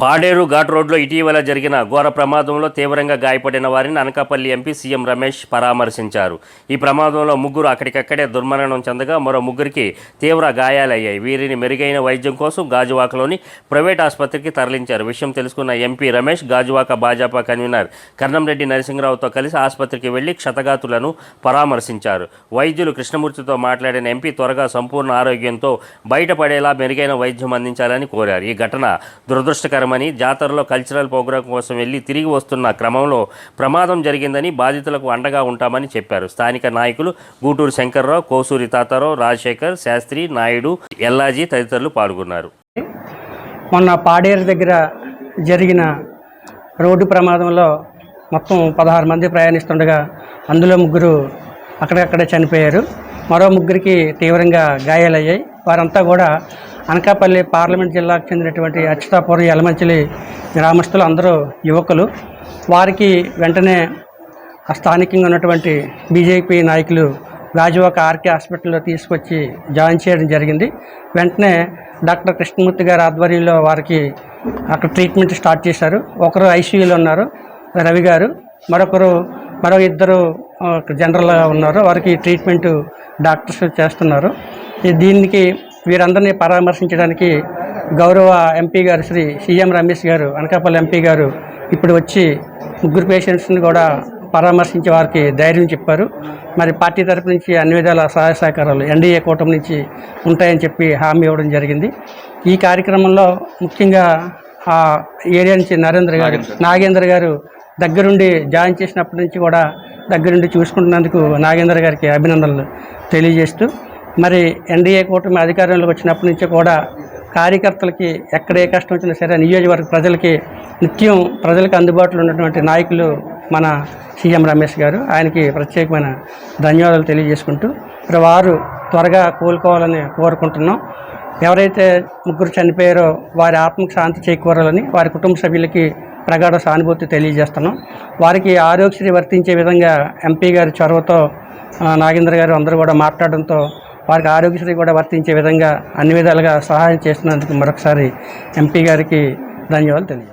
పాడేరు ఘాట్ రోడ్లో ఇటీవల జరిగిన ఘోర ప్రమాదంలో తీవ్రంగా గాయపడిన వారిని అనకాపల్లి ఎంపీ సీఎం రమేష్ పరామర్శించారు. ఈ ప్రమాదంలో ముగ్గురు అక్కడికక్కడే దుర్మరణం చెందగా మరో ముగ్గురికి తీవ్ర గాయాలయ్యాయి. వీరిని మెరుగైన వైద్యం కోసం గాజువాకలోని ప్రైవేట్ ఆసుపత్రికి తరలించారు. విషయం తెలుసుకున్న ఎంపీ రమేష్ గాజువాక భాజపా కన్వీనర్ కర్ణంరెడ్డి నరసింహరావుతో కలిసి ఆసుపత్రికి వెళ్ళి క్షతగాతులను పరామర్శించారు. వైద్యులు కృష్ణమూర్తితో మాట్లాడిన ఎంపీ త్వరగా సంపూర్ణ ఆరోగ్యంతో బయటపడేలా మెరుగైన వైద్యం అందించాలని కోరారు. ఈ ఘటన దురదృష్టకరమని జాతరలో కల్చరల్ ప్రోగ్రాం కోసం వెళ్ళి తిరిగి వస్తున్న క్రమంలో ప్రమాదం జరిగిందని బాధితులకు అండగా ఉంటామని చెప్పారు. స్థానిక నాయకులు గూటూరు శంకర్రావు కోసూరి తాతారావు రాజశేఖర్ శాస్త్రి నాయుడు ఎల్లాజీ తదితరులు పాల్గొన్నారు. మొన్న పాడేరు దగ్గర జరిగిన రోడ్డు ప్రమాదంలో మొత్తం పదహారు మంది ప్రయాణిస్తుండగా అందులో ముగ్గురు అక్కడక్కడే చనిపోయారు. మరో ముగ్గురికి తీవ్రంగా గాయాలయ్యాయి. వారంతా కూడా అనకాపల్లి పార్లమెంట్ జిల్లాకు చెందినటువంటి అచ్యుతాపురం యలమంచిలి గ్రామస్తులు అందరూ యువకులు. వారికి వెంటనే స్థానికంగా ఉన్నటువంటి బీజేపీ నాయకులు గాజువాక ఆర్కే హాస్పిటల్లో తీసుకొచ్చి జాయిన్ చేయడం జరిగింది. వెంటనే డాక్టర్ కృష్ణమూర్తి గారి ఆధ్వర్యంలో వారికి అక్కడ ట్రీట్మెంట్ స్టార్ట్ చేశారు. ఒకరు ఐసీయూలో ఉన్నారు రవి గారు. మరొకరు మరో ఇద్దరు జనరల్గా ఉన్నారు. వారికి ట్రీట్మెంట్ డాక్టర్స్ చేస్తున్నారు. దీనికి వీరందరినీ పరామర్శించడానికి గౌరవ ఎంపీ గారు శ్రీ సీఎం రమేష్ గారు అనకాపల్లి ఎంపీ గారు ఇప్పుడు వచ్చి ముగ్గురు పేషెంట్స్ని కూడా పరామర్శించే వారికి ధైర్యం చెప్పారు. మరి పార్టీ తరపు నుంచి అన్ని విధాల సహాయ సహకారాలు ఎన్డీఏ కూటమి నుంచి ఉంటాయని చెప్పి హామీ ఇవ్వడం జరిగింది. ఈ కార్యక్రమంలో ముఖ్యంగా ఆ ఏరియా నుంచి నరేంద్ర గారు నాగేంద్ర. గారు దగ్గరుండి జాయిన్ చేసినప్పటి నుంచి కూడా దగ్గరుండి చూసుకుంటున్నందుకు నాగేంద్ర గారికి అభినందనలు తెలియజేస్తూ మరి ఎన్డీఏ కూటమి అధికారంలోకి వచ్చినప్పటి నుంచి కూడా కార్యకర్తలకి ఎక్కడ ఏ కష్టం వచ్చినా సరే నియోజకవర్గ ప్రజలకి నిత్యం ప్రజలకు అందుబాటులో ఉన్నటువంటి నాయకులు మన సీఎం రమేష్ గారు. ఆయనకి ప్రత్యేకమైన ధన్యవాదాలు తెలియజేసుకుంటూ మరి వారు త్వరగా కోలుకోవాలని కోరుకుంటున్నాం. ఎవరైతే ముగ్గురు చనిపోయారో వారి ఆత్మకు శాంతి చేకూరాలని వారి కుటుంబ సభ్యులకి ప్రగాఢ సానుభూతి తెలియజేస్తున్నాం. వారికి ఆరోగ్యశ్రీ వర్తించే విధంగా ఎంపీ గారి చొరవతో నాగేంద్ర గారు అందరూ కూడా మాట్లాడడంతో వారికి ఆరోగ్యశ్రీ కూడా వర్తించే విధంగా అన్ని విధాలుగా సహాయం చేస్తున్నందుకు మరొకసారి ఎంపీ గారికి ధన్యవాదాలు తెలియజేస్తాను